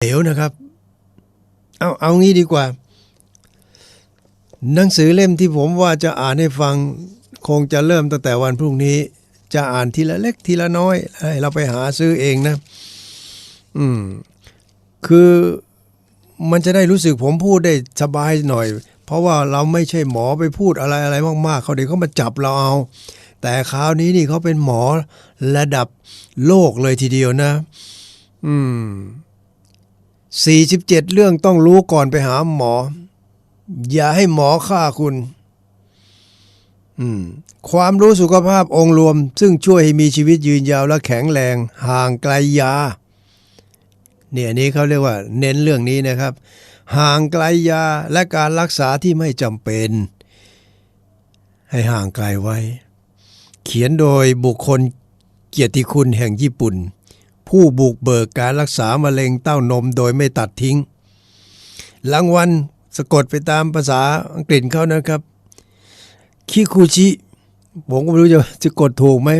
เหลวนะครับ เอาเอางี้ดีกว่า หนังสือเล่มที่ผมว่าจะอ่านให้ฟังคงจะเริ่มตั้งแต่วันพรุ่งนี้ จะอ่านทีละเล็กทีละน้อยให้เราไปหาซื้อเองนะ อืม คือมันจะได้รู้สึกผมพูดได้สบายหน่อย เพราะว่าเราไม่ใช่หมอไปพูดอะไรอะไรมากๆ เขาเดี๋ยวเขามาจับเราเอา แต่คราวนี้นี่เขาเป็นหมอระดับโลกเลยทีเดียวนะ อืม 47 เรื่องต้องรู้ก่อนไปหาหมอ อย่าให้หมอฆ่าคุณ ความรู้สุขภาพองค์รวม ซึ่งช่วยให้มีชีวิตยืนยาวและแข็งแรง ห่างไกลยา เนี่ยอันนี้เขาเรียกว่า เน้นเรื่องนี้นะครับ ห่างไกลยาและการรักษาที่ไม่จำเป็น ให้ห่างไกลไว้ เขียนโดยบุคคลเกียรติคุณแห่งญี่ปุ่น ผู้บุกเบิกการรักษามะเร็งเต้านมโดยไม่ตัดทิ้งรางวัลสะกดไปตามภาษาอังกฤษเขานะครับคิคุชิผมก็ไม่รู้จะจะกดถูกไหม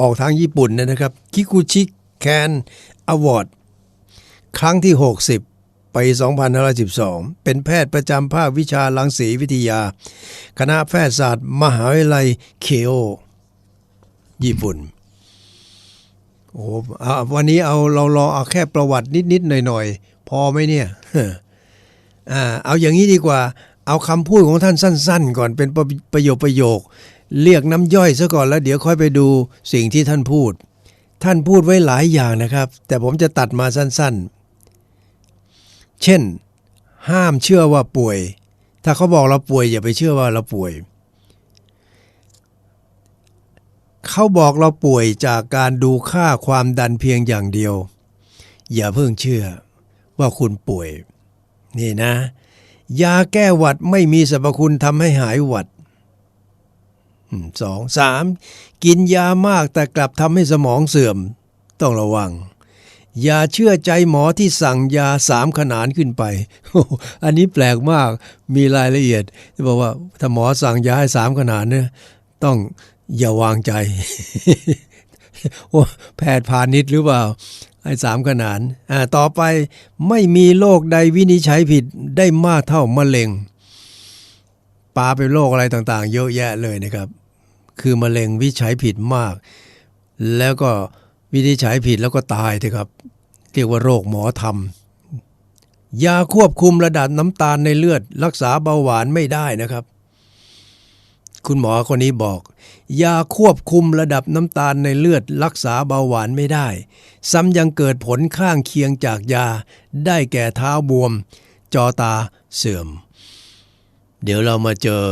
ออกทางญี่ปุ่นเนยนะครับคิคุชิแคนอวอร์ดครั้งที่ 60 ปี2512 เป็นแพทย์ประจำภาควิชารังสีวิทยา คณะแพทยศาสตร์ มหาวิทยาลัยเคโอญี่ปุ่น โอ้เอาวันนี้เอาเรารอเอาแค่ประวัตินิดๆหน่อยๆ พอไหมเนี่ยอ่าเอาอย่างนี้ดีกว่า เอาคำพูดของท่านสั้น ๆ ก่อนเป็นประประโยคประโยค เรียกน้ำย่อยซะก่อนแล้วเดี๋ยวค่อยไปดูสิ่งที่ท่านพูด ท่านพูดไว้หลายอย่างนะครับ แต่ผมจะตัดมาสั้นๆ เช่น ห้ามเชื่อว่าป่วย ถ้าเขาบอกเราป่วยอย่าไปเชื่อว่าเราป่วย เขาบอกเราป่วยจากการดูค่าความดันเพียงอย่างเดียว อย่าเพิ่งเชื่อว่าคุณป่วย นี่นะ ยาแก้หวัดไม่มีสรรพคุณทำให้หายหวัดสองสามกินยามากแต่กลับทำให้สมองเสื่อม ต้องระวัง อย่าเชื่อใจหมอที่สั่งยาสามขนานขึ้นไป อันนี้แปลกมากมีรายละเอียดที่บอกว่าถ้าหมอสั่งยาให้สามขนานเนี่ยต้อง อย่าวางใจว่าแพทย์พาณิชย์หรือเปล่าให้สามขนานอ่าต่อไปไม่มีโรคใดวินิจฉัยผิดได้มากเท่ามะเร็งปาเป็นโรคอะไรต่างๆ เยอะแยะเลยนะครับ คือมะเร็งวิจัยผิดมาก แล้วก็วินิจฉัยผิดแล้วก็ตายเถอะครับเรียกว่าโรคหมอทำยาควบคุมระดับน้ำตาลในเลือด รักษาเบาหวานไม่ได้นะครับ คุณหมอคนนี้บอก ยาควบคุมระดับน้ำตาลในเลือดรักษาเบาหวานไม่ได้ ซ้ำยังเกิดผลข้างเคียงจากยา ได้แก่เท้าบวม จอตาเสื่อม เดี๋ยวเรามาเจอ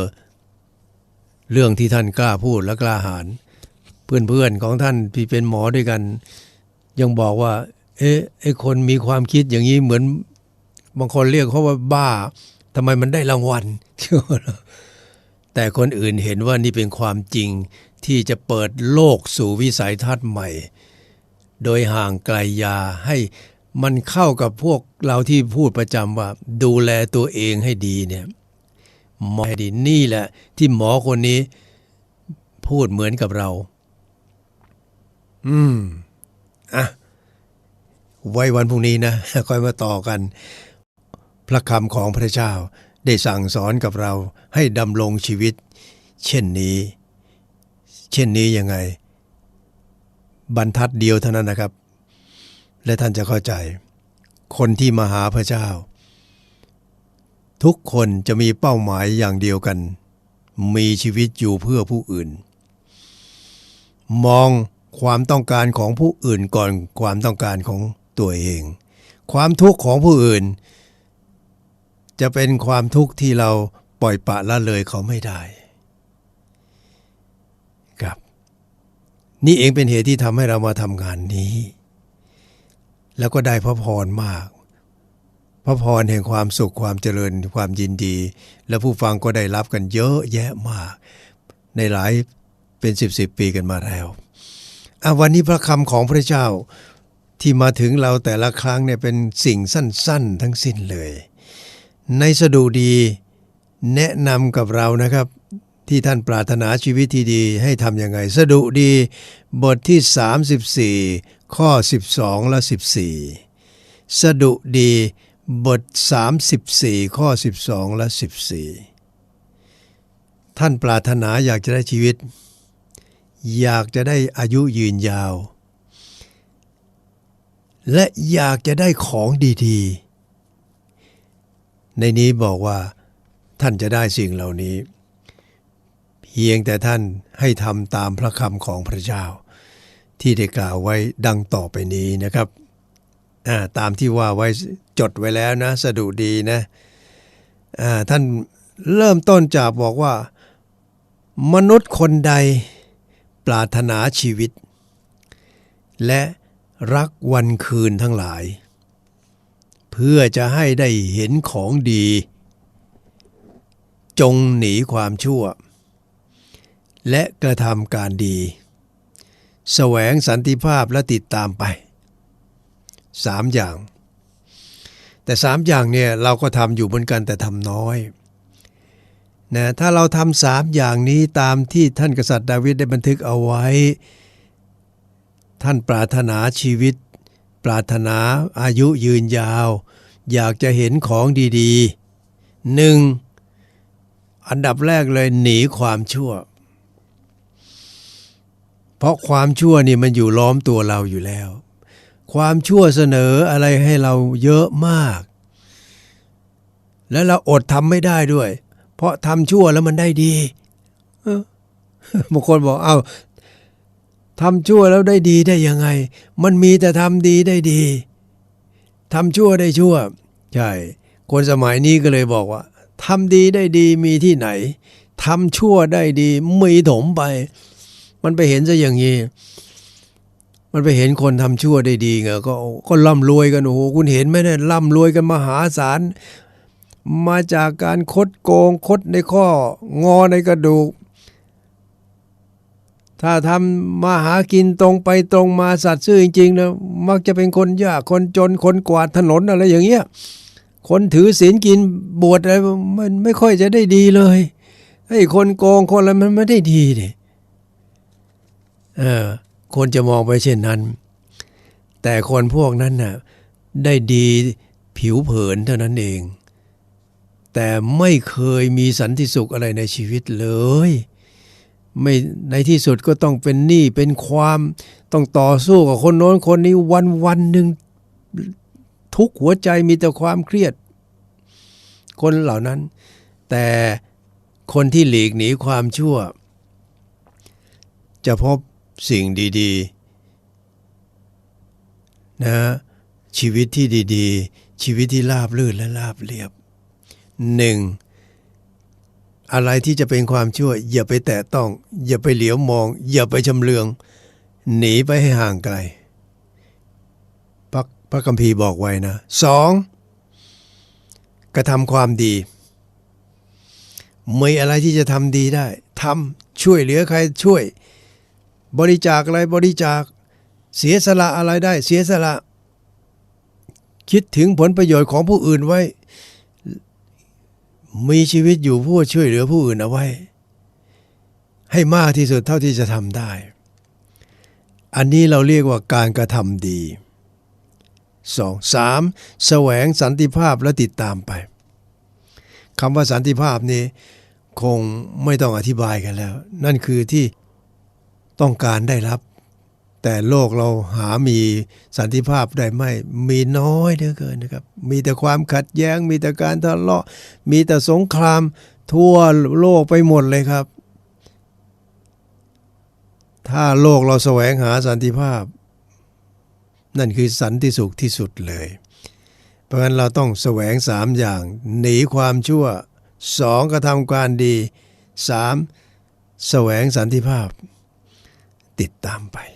เรื่องที่ท่านกล้าพูดและกล้าหาญเพื่อนๆของท่านที่เป็นหมอด้วยกัน ยังบอกว่า เอ๊ะไอคนมีความคิดอย่างนี้เหมือน บางคนเรียกเขาว่าบ้าทำไมมันได้รางวัล แต่คนอื่นเห็นว่านี่เป็นความจริงที่จะเปิดโลกสู่วิสัยทัศน์ใหม่ โดยห่างไกลยาให้มันเข้ากับพวกเราที่พูดประจำว่า ดูแลตัวเองให้ดีเนี่ยหมอให้ดีนี่แหละ ที่หมอคนนี้ พูดเหมือนกับเรา อืม อะ ไว้วันพรุ่งนี้นะค่อยมาต่อกัน พระคำของพระเจ้า ได้สั่งสอนกับเราให้ดำรงชีวิต เช่นนี้ เช่นนี้ยังไง บรรทัดเดียวเท่านั้นนะครับ และท่านจะเข้าใจ คนที่มาหาพระเจ้า ทุกคนจะมีเป้าหมายอย่างเดียวกัน มีชีวิตอยู่เพื่อผู้อื่น มองความต้องการของผู้อื่นก่อนความต้องการของตัวเอง ความทุกข์ของผู้อื่น จะเป็นความทุกข์ที่เราปล่อยปะละเลยเขาไม่ได้ครับ นี่เองเป็นเหตุที่ทำให้เรามาทำงานนี้ แล้วก็ได้พระพรมาก พระพรแห่งความสุขความเจริญความยินดี และผู้ฟังก็ได้รับกันเยอะแยะมาก ในหลายเป็นสิบสิบปีกันมาแล้ววันนี้พระคำของพระเจ้าที่มาถึงเราแต่ละครั้งเนี่ยเป็นสิ่งสั้น ๆ ทั้งสิ้นเลย ในสดุดีแนะนำกับเรานะครับ ที่ท่านปรารถนาชีวิตที่ดีให้ทำยังไง สดุดีบทที่ 34 ข้อ 12 และ 14 สดุดีบท 34 ข้อ 12 และ 14 ท่านปรารถนาอยากจะได้ชีวิต อยากจะได้อายุยืนยาว และอยากจะได้ของดีๆ ในนี้บอกว่าท่านจะได้สิ่งเหล่านี้ เพียงแต่ท่านให้ทำตามพระคำของพระเจ้า ที่ได้กล่าวไว้ดังต่อไปนี้นะครับาตามที่ว่าไว้จดไว้แล้วนะสะดุดีนะท่านเริ่มต้นจากบอกว่า มนุษย์คนใดปรารถนาชีวิต และรักวันคืนทั้งหลาย เพื่อจะให้ได้เห็นของดี จงหนีความชั่ว และกระทำการดีแสวงสันติภาพและติดตามไปสามอย่าง แต่สามอย่างเนี่ยเราก็ทำอยู่เหมือนกันแต่ทำน้อยนะถ้าเราทำสามอย่างนี้ตามที่ท่านกษัตริย์ดาวิดได้บันทึกเอาไว้ ท่านปรารถนาชีวิต ปรารถนาอายุยืนยาว อยากจะเห็นของดีๆหนึ่งอันดับแรกเลยหนีความชั่ว เพราะความชั่วนี่มันอยู่ล้อมตัวเราอยู่แล้ว ความชั่วเสนออะไรให้เราเยอะมาก แล้วเราอดทำไม่ได้ด้วย เพราะทำชั่วแล้วมันได้ดีบางคนบอกเอา้า ทำชั่วแล้วได้ดีได้ยังไง มันมีแต่ทำดีได้ดีทำชั่วได้ชั่ว ใช่ คนสมัยนี้ก็เลยบอกว่าทำดีได้ดีมีที่ไหนทำชั่วได้ดีมีถมไป มันไปเห็นซะอย่างนี้ มันไปเห็นคนทำชั่วได้ดีไงก็ก็ร่ำรวยกันโอ้โหคุณเห็นไหมเนี่ยร่ำรวยกันมหาศาลมาจากการคดโกงคดในข้องอในกระดูก ถ้าทำมาหากินตรงไปตรงมาสัตว์ซื่อจริงๆนะมักจะเป็นคนยากคนจนคนกวาดถนนอะไรอย่างเงี้ยคนถือศีลกินบวชอะไรมันไม่ค่อยจะได้ดีเลยไอ้คนโกงคนอะไรมันไม่ได้ดีเนี่ยเออคนจะมองไปเช่นนั้น แต่คนพวกนั้นน่ะได้ดีผิวเผินเท่านั้นเอง แต่ไม่เคยมีสันติสุขอะไรในชีวิตเลย ไม่ในที่สุดก็ต้องเป็นหนี้เป็นความต้องต่อสู้กับคนโน้นคนนี้วันวันหนึ่งทุกหัวใจมีแต่ความเครียด คนเหล่านั้น แต่คนที่หลีกหนีความชั่ว จะพบสิ่งดีๆนะชีวิตที่ดีๆ ชีวิตที่ราบรื่นและราบเรียบหนึ่ง อะไรที่จะเป็นความชั่ว อย่าไปแตะต้อง อย่าไปเหลียวมอง อย่าไปชำเลือง หนีไปให้ห่างไกลพระพระคัมภีร์บอกไว้นะสองกระทำความดีไมีอะไรที่จะทำดีได้ทำช่วยเหลือใครช่วย บริจาคอะไรบริจาค เสียสละอะไรได้ เสียสละ คิดถึงผลประโยชน์ของผู้อื่นไว้ มีชีวิตอยู่ผู้ช่วยเหลือผู้อื่นเอาไว้ ให้มากที่สุดเท่าที่จะทำได้ อันนี้เราเรียกว่าการกระทำดีสองสามแสวงสันติภาพและติดตามไปคำว่าสันติภาพนี้คงไม่ต้องอธิบายกันแล้ว นั่นคือที่ต้องการได้รับ แต่โลกเราหามีสันติภาพได้ไม่มีน้อยเหลือเกินนะครับ มีแต่ความขัดแย้ง มีแต่การทะเลาะ มีแต่สงครามทั่วโลกไปหมดเลยครับ ถ้าโลกเราแสวงหาสันติภาพ นั่นคือสันติสุขที่สุดเลย เพราะฉะนั้นเราต้องแสวงสามอย่าง หนีความชั่วสองกระทำการดีสามแสวงสันติภาพ ติดตามไป